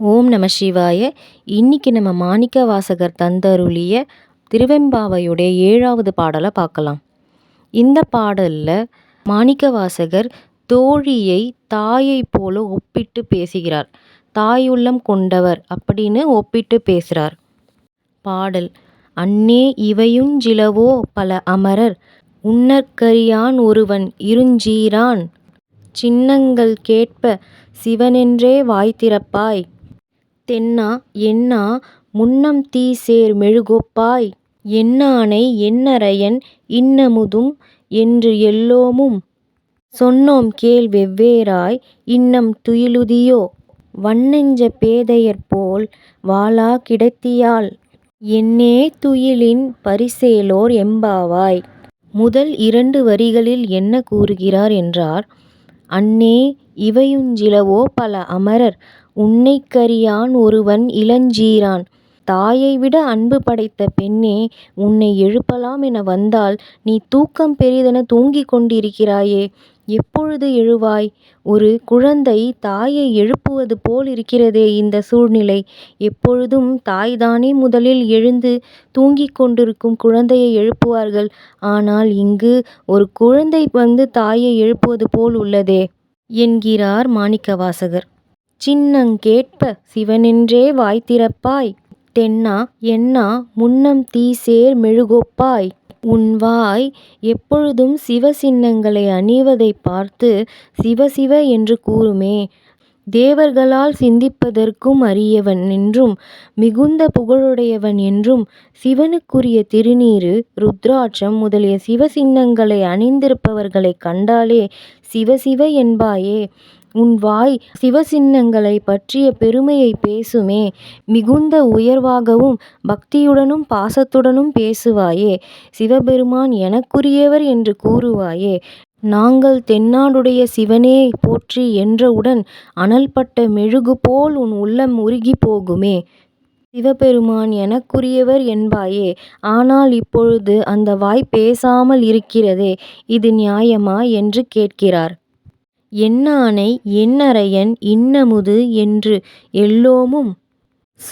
ஓம் நம சிவாய. இன்னைக்கு நம்ம மாணிக்க வாசகர் தந்தருளிய திருவெம்பாவையுடைய ஏழாவது பாடலை பார்க்கலாம். இந்த பாடலில் மாணிக்க வாசகர் தோழியை தாயை போல ஒப்பிட்டு பேசுகிறார். தாயுள்ளம் கொண்டவர் அப்படின்னு ஒப்பிட்டு பேசுகிறார் பாடல் அன்னே இவையும் ஜிலவோ பல அமரர் உன்னற்கரியான் ஒருவன் இருஞ்சீரான். சின்னங்கள் கேட்ப சிவனென்றே வாய்த்திறப்பாய் தென்னா என்னா முன்னம் தீசேர் மெழுகொப்பாய் என்னானை என்னரையன் இன்னமுதும் என்று எல்லோமும் சொன்னோம் கேள் வெவ்வேறாய் இன்னம் துயிலுதியோ வன்னெஞ்ச பேதையர்போல் வாளா கிடத்தியால் என்னே துயிலின் பரிசேலோர் எம்பாவாய். முதல் இரண்டு வரிகளில் என்ன கூறுகிறார் என்றார் அன்னே இவையுஞ்சிலவோ பல அமரர் உன்னைக்கரியான் ஒருவன் இளஞ்சீரான் தாயைவிட அன்பு படைத்த பெண்ணே உன்னை எழுப்பலாம் என வந்தால் நீ தூக்கம் பெரிதென தூங்கிக் கொண்டிருக்கிறாயே எப்பொழுது எழுவாய்? ஒரு குழந்தை தாயை எழுப்புவது போல் இருக்கிறதே இந்த சூழ்நிலை. எப்பொழுதும் தாய்தானே முதலில் எழுந்து தூங்கிக் கொண்டிருக்கும் குழந்தையை எழுப்புவார்கள். ஆனால் இங்கு ஒரு குழந்தை வந்து தாயை எழுப்புவது போல் உள்ளதே. என்கிறார் மாணிக்கவாசகர். சின்னங் கேட்ப சிவனென்றே வாய் திறப்பாய் தென்னா என்னா முன்னம் தீசேர் மெழுகொப்பாய் உன் வாய் எப்பொழுதும் சிவ சின்னங்களை அணிவதைப் பார்த்து சிவ சிவ என்று கூறுமே. தேவர்களால் சிந்திப்பதற்கும் அரியவன் என்றும் மிகுந்த புகழுடையவன் என்றும் சிவனுக்குரிய திருநீறு ருத்ராட்சம் முதலிய சிவ சின்னங்களை அணிந்திருப்பவர்களைக் கண்டாலே சிவ சிவ என்பாயே. உன் வாய் சிவசின்னங்களைப் பற்றிய பெருமையைப் பேசுமே. மிகுந்த உயர்வாகவும் பக்தியுடனும் பாசத்துடனும் பேசுவாயே. சிவபெருமான் எனக்குரியவர் என்று கூறுவாயே. நாங்கள் தென்னாடுடைய சிவனே போற்றி என்றவுடன் அனல்பட்ட மெழுகுபோல் உன் உள்ளம் உருகிப் போகுமே. சிவபெருமான் எனக்குரியவர் என்பாயே. ஆனால் இப்பொழுது அந்த வாய் பேசாமல் இருக்கிறதே இது நியாயமா? என்று கேட்கிறார். என்னானை என்னரையன் இன்னமுது என்று எல்லோமும்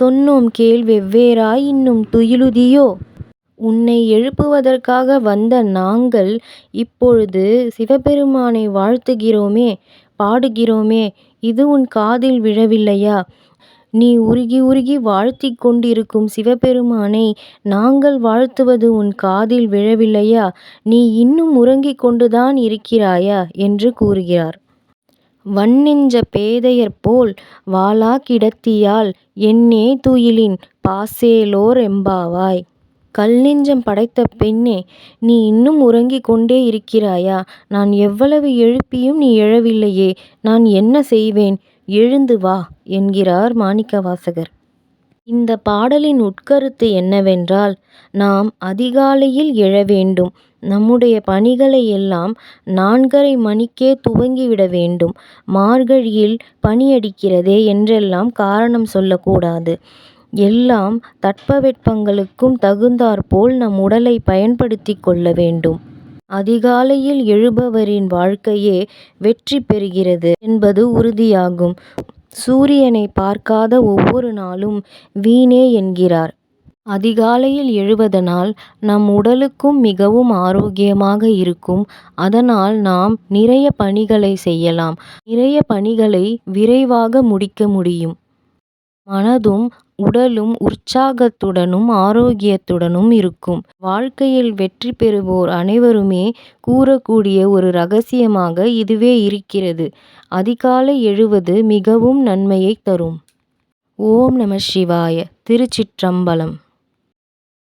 சொன்னோம் கேள் வெவ்வேறாய் இன்னும் துயிலுதியோ உன்னை எழுப்புவதற்காக வந்த நாங்கள் இப்பொழுது சிவபெருமானை வாழ்த்துகிறோமே பாடுகிறோமே இது உன் காதில் விழவில்லையா? நீ உருகி உருகி வாழ்த்திக் கொண்டிருக்கும் சிவபெருமானை நாங்கள் வாழ்த்துவது உன் காதில் விழவில்லையா? நீ இன்னும் உறங்கிக் கொண்டுதான் இருக்கிறாயா? என்று கூறுகிறார். வன்னெஞ்ச பேதையர்போல் வாளா கிடத்தியால் என்னே துயிலின் பாசேலோர் எம்பாவாய். கல்நெஞ்சம் படைத்த பெண்ணே நீ இன்னும் உறங்கிக் கொண்டே இருக்கிறாயா? நான் எவ்வளவு எழுப்பியும் நீ எழவில்லையே. நான் என்ன செய்வேன்? எழுந்து வா. என்கிறார் மாணிக்கவாசகர். இந்த பாடலின் உட்கருத்து என்னவென்றால் நாம் அதிகாலையில் எழ வேண்டும். நம்முடைய பணிகளை எல்லாம் நான்கரை மணிக்கே துவங்கிவிட வேண்டும். மார்கழியில் பனியடிக்கிறதே என்றெல்லாம் காரணம் சொல்லக்கூடாது. எல்லாம் தட்பவெட்பங்களுக்கும் தகுந்தாற்போல் நம் உடலை பயன்படுத்திக் கொள்ள வேண்டும். அதிகாலையில் எழுபவரின் வாழ்க்கையே வெற்றி பெறுகிறது என்பது உறுதியாகும். சூரியனை பார்க்காத ஒவ்வொரு நாளும் வீணே என்கிறார். அதிகாலையில் எழுவதனால் நம் உடலுக்கும் மிகவும் ஆரோக்கியமாக இருக்கும். அதனால் நாம் நிறைய பணிகளை செய்யலாம். நிறைய பணிகளை விரைவாக முடிக்க முடியும். மனதும் உடலும் உற்சாகத்துடனும் ஆரோக்கியத்துடனும் இருக்கும். வாழ்க்கையில் வெற்றி பெறுவோர் அனைவருமே கூறக்கூடிய ஒரு ரகசியமாக இதுவே இருக்கிறது. அதிகாலை எழுவது மிகவும் நன்மையைத் தரும். ஓம் நம சிவாய. திருச்சிற்றம்பலம்.